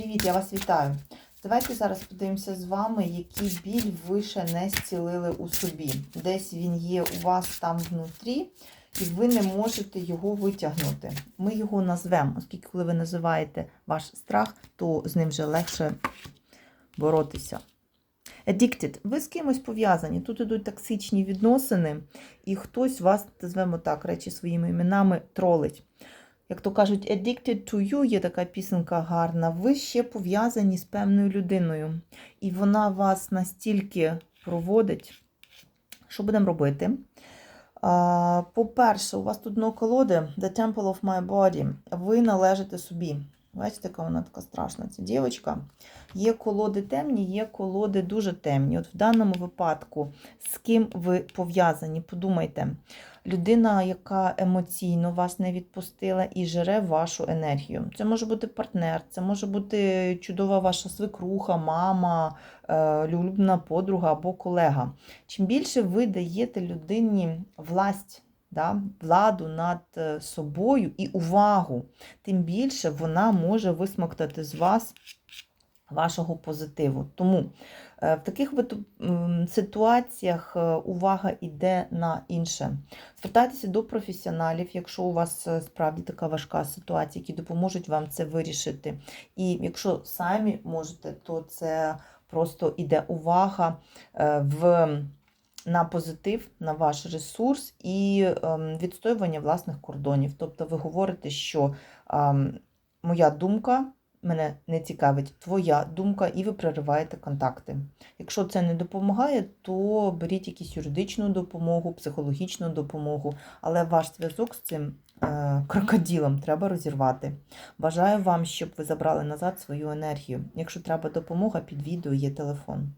Привіт, я вас вітаю. Давайте зараз подивимося з вами, який біль ви ще не зцілили у собі. Десь він є у вас там внутрі, і ви не можете його витягнути. Ми його назвемо, оскільки, коли ви називаєте ваш страх, то з ним вже легше боротися. Addicted. Ви з кимось пов'язані. Тут ідуть токсичні відносини, і хтось вас, назвемо так, речі своїми іменами, тролить. Як то кажуть, addicted to you є така пісенка гарна. Ви ще пов'язані з певною людиною. І вона вас настільки проводить. Що будемо робити? По-перше, у вас тут дно колоди The Temple of My Body. Ви належите собі. Бачите, яка вона така страшна, ця дівчинка. Є колоди темні, є колоди дуже темні. От в даному випадку, з ким ви пов'язані, подумайте. Людина, яка емоційно вас не відпустила і жере вашу енергію. Це може бути партнер, це може бути чудова ваша свекруха, мама, е, улюблена подруга або колега. Чим більше ви даєте людині власть, да, владу над е, собою і увагу, тим більше вона може висмоктати з вас вашого позитиву. Тому е, в таких ситуаціях е, увага йде на інше. Звертайтеся до професіоналів, якщо у вас справді така важка ситуація, які допоможуть вам це вирішити. І якщо самі можете, то це просто іде увага в. На позитив, на ваш ресурс і ем, відстоювання власних кордонів. Тобто ви говорите, що ем, моя думка мене не цікавить, твоя думка, і ви прориваєте контакти. Якщо це не допомагає, то беріть якусь юридичну допомогу, психологічну допомогу, але ваш зв'язок з цим е, крокодилом треба розірвати. Бажаю вам, щоб ви забрали назад свою енергію. Якщо треба допомога, під відео є телефон.